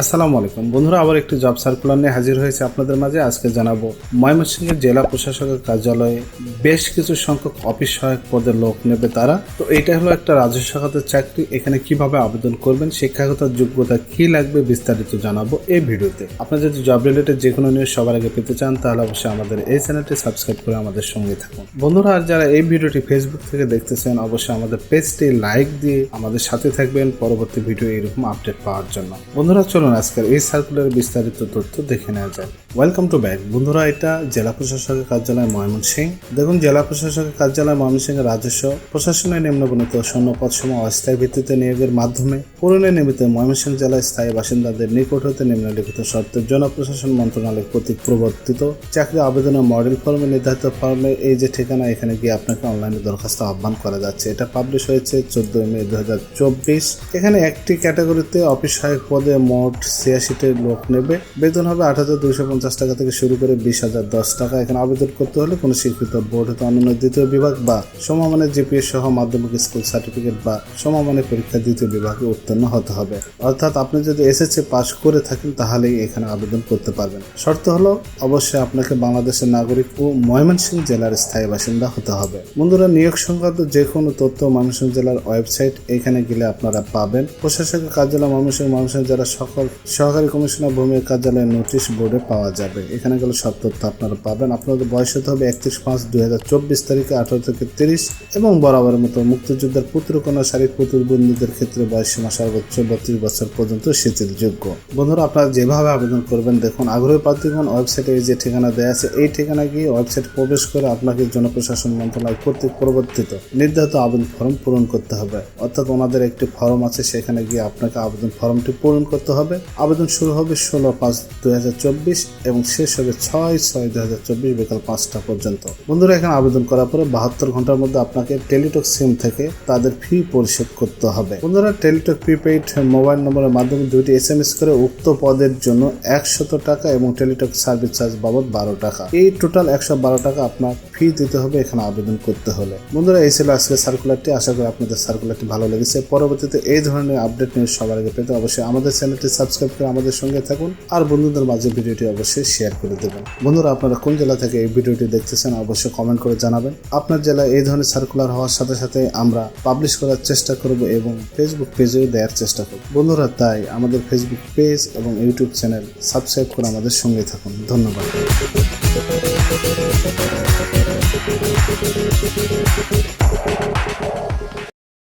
আসসালামু আলাইকুম। বন্ধুরা, আবার একটি জব সার্কুলার নিয়ে হাজির হয়েছে আপনাদের মাঝে। আজকে জানাব, ময়মনসিংহের জেলা প্রশাসকের কার্যালয়ে বেশ কিছু সংখ্যক অফিস সহায়ক পদের লোক নেবে তারা। তো এটা হলো একটা রাজস্ব খাতের চাকরি, এখানে কীভাবে আবেদন করবেন, শিক্ষাগত যোগ্যতা কি লাগবে বিস্তারিত জানাব এই ভিডিওতে। আপনারা যদি জব রিলেটেড যে কোনো নিউজ সবার আগে পেতে চান, তাহলে অবশ্যই আমাদের এই চ্যানেলটি সাবস্ক্রাইব করে আমাদের সঙ্গে থাকুন। বন্ধুরা, আর যারা এই ভিডিওটি ফেসবুক থেকে দেখতেছেন, অবশ্যই আমাদের পেজটি লাইক দিয়ে আমাদের সাথে থাকবেন পরবর্তী ভিডিও এরকম আপডেট পাওয়ার জন্য। বন্ধুরা, চলুন আজকের এই সার্কুলার বিস্তারিত তথ্য দেখে নেওয়া যায় ওয়েলকাম টু ব্যাক বন্ধুরা, এটা জেলা প্রশাসকের কার্যালয় ময়মনসিংহ। দেখুন, জেলা প্রশাসকের কার্যালয় ময়মনসিংহের রাজস্ব প্রশাসনের নিম্নবর্ণিত শূন্য পদসমূহ অস্থায়ী ভিত্তিতে নিয়োগের মাধ্যমে পূরণের নিমিত্তে ময়মনসিংহ জেলায় স্থায়ী বাসিন্দাদের নিকট হতে নিম্নলিখিত শর্তের জনপ্রশাসন মন্ত্রণালয় কর্তৃক প্রবর্তিত চাকরি আবেদনের মডেল ফর্মে নির্ধারিত ফর্মে এই যে ঠিকানা, এখানে গিয়ে আপনাকে অনলাইনে দরখাস্ত আহ্বান করা যাচ্ছে। এটা পাবলিশ হয়েছে চোদ্দই মে দু হাজার চব্বিশ। এখানে একটি ক্যাটাগরিতে অফিস সহায়ক পদে মোট ছিয়াশিটি লোক নেবে। বেতন হবে আট হাজার দুইশো পঞ্চাশ টাকা থেকে শুরু করে বিশ হাজার, দশ টাকা এখানে আবেদন করতে হলে কোনো স্বীকৃত বোর্ড হতে অন্যান্য দ্বিতীয় বিভাগ বা সমমানের জিপিএস সহ মাধ্যমিক স্কুল সার্টিফিকেট বা সমমানের পরীক্ষা দ্বিতীয় বিভাগে উত্তীর্ণ হতে হবে। অর্থাৎ আপনি যদি এসএসসি পাস করে থাকেন তাহলেই এখানে আবেদন করতে পারবেন। শর্ত হলো অবশ্যই আপনাকে বাংলাদেশের নাগরিক ও ময়মনসিংহ জেলার স্থায়ী বাসিন্দা হতে হবে। বন্ধুরা, নিয়োগ সংক্রান্ত যে কোনো তথ্য ময়মনসিংহ জেলার ওয়েবসাইট এখানে গেলে আপনারা পাবেন। প্রশাসকের কার্যালয় ময়মনসিংহ ময়মনসিংহ জেলার সকল সহকারী কমিশনার ভূমির কার্যালয়ে নোটিশ বোর্ডে পাওয়া যাবে। এখানে গেলে সব তথ্য আপনারা পাবেন। আপনাদের বয়স হতে হবে একত্রিশ পাঁচ দুই হাজার চব্বিশ তারিখে আঠারো থেকে তিরিশ এবং বরাবরের মতো মুক্তিযোদ্ধার পুত্রকন্যা শারীরিক প্রতিবন্ধীদের ক্ষেত্রে বয়স সীমা সর্বোচ্চ বত্রিশ বছর পর্যন্ত শিথিলযোগ্য। বন্ধুরা, আপনারা যেভাবে আবেদন করবেন, দেখুন, আগ্রহী প্রার্থীগণ ওয়েবসাইটে যে ঠিকানা দেওয়া আছে, এই ঠিকানা গিয়ে ওয়েবসাইট প্রবেশ করে আপনাকে জনপ্রশাসন মন্ত্রণালয় কর্তৃক প্রবর্তিত নির্ধারিত আবেদন ফর্ম পূরণ করতে হবে। অর্থাৎ ওনাদের একটি ফর্ম আছে, সেখানে গিয়ে আপনাকে আবেদন ফর্মটি পূরণ করতে হবে। আবেদন শুরু হবে ষোলো পাঁচ দুই হাজার চব্বিশ এবং শেষ হবে ছয় ছয় দুই হাজার চব্বিশ বিকাল পাঁচটা পর্যন্ত। বন্ধুরা, এখানে আবেদন করার পরে বাহাত্তর ঘণ্টার মধ্যে আপনাকে টেলিটক সিম থেকে তাদের ফি পরিশোধ করতে হবে। বন্ধুরা, টেলিটক প্রিপেইড মোবাইল নম্বরের মাধ্যমে দুইটি এস এম এস করে উক্ত পদের জন্য একশত টাকা এবং টেলিটক সার্ভিস চার্জ বাবদ বারো টাকা। এই টোটাল একশো বারো টাকা আপনার ফি দিতে হবে এখানে আবেদন করতে হলে। বন্ধুরা, এই ছিল আজকের সার্কুলারটি। আশা করি আপনাদের সার্কুলারটি ভালো লেগেছে। পরবর্তীতে এই ধরনের আপডেট নিউজ সবার আগে পেতে অবশ্যই আমাদের চ্যানেলটি সাবস্ক্রাইব করে আমাদের সঙ্গে থাকুন। আর বন্ধুদের মাঝে ভিডিওটি অবশ্যই শেয়ার করে দেবেন। বন্ধুরা, আপনারা কোন জেলা থেকে এই ভিডিওটি দেখতেছেন অবশ্যই কমেন্ট করে জানাবেন। আপনার জেলায় এই ধরনের সার্কুলার হওয়ার সাথে সাথে আমরা পাবলিশ করার চেষ্টা করব এবং ফেসবুক পেজেও দেওয়ার চেষ্টা করব। বন্ধুরা, তাই আমাদের ফেসবুক পেজ এবং ইউটিউব চ্যানেল সাবস্ক্রাইব করে আমাদের সঙ্গে থাকুন। ধন্যবাদ।